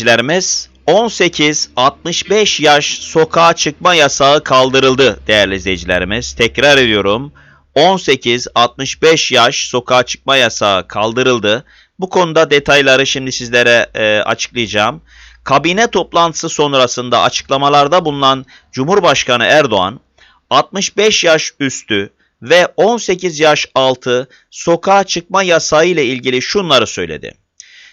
izleyicilerimiz 18-65 yaş sokağa çıkma yasağı kaldırıldı değerli izleyicilerimiz. Tekrar ediyorum. 18-65 yaş sokağa çıkma yasağı kaldırıldı. Bu konuda detayları şimdi sizlere e, açıklayacağım. Kabine toplantısı sonrasında açıklamalarda bulunan Cumhurbaşkanı Erdoğan 65 yaş üstü ve 18 yaş altı sokağa çıkma yasağı ile ilgili şunları söyledi.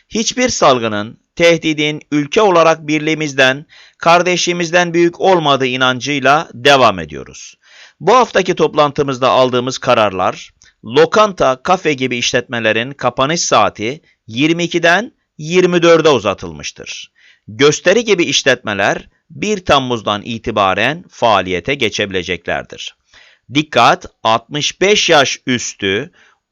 Hiçbir salgının, tehdidin ülke olarak birliğimizden, kardeşliğimizden büyük olmadığı inancıyla devam ediyoruz. Bu haftaki toplantımızda aldığımız kararlar, lokanta, kafe gibi işletmelerin kapanış saati 22'den 24'e uzatılmıştır. Gösteri gibi işletmeler 1 Temmuz'dan itibaren faaliyete geçebileceklerdir. Dikkat 65 yaş üstü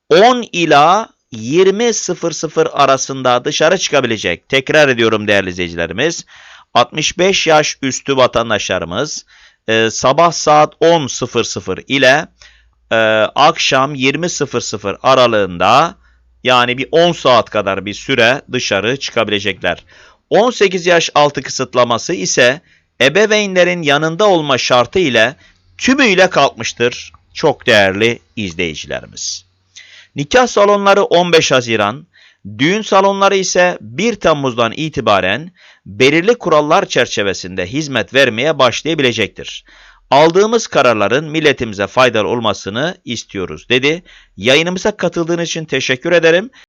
10 ila 20.00 arasında dışarı çıkabilecek. Tekrar ediyorum değerli izleyicilerimiz. 65 yaş üstü vatandaşlarımız e, sabah saat 10.00 ile e, akşam 20.00 aralığında yani bir 10 saat kadar bir süre dışarı çıkabilecekler. 18 yaş altı kısıtlaması ise ebeveynlerin yanında olma şartı ile tümüyle kalkmıştır çok değerli izleyicilerimiz. Nikah salonları 15 Haziran, düğün salonları ise 1 Temmuz'dan itibaren belirli kurallar çerçevesinde hizmet vermeye başlayabilecektir. Aldığımız kararların milletimize faydalı olmasını istiyoruz dedi. Yayınımıza katıldığın için teşekkür ederim.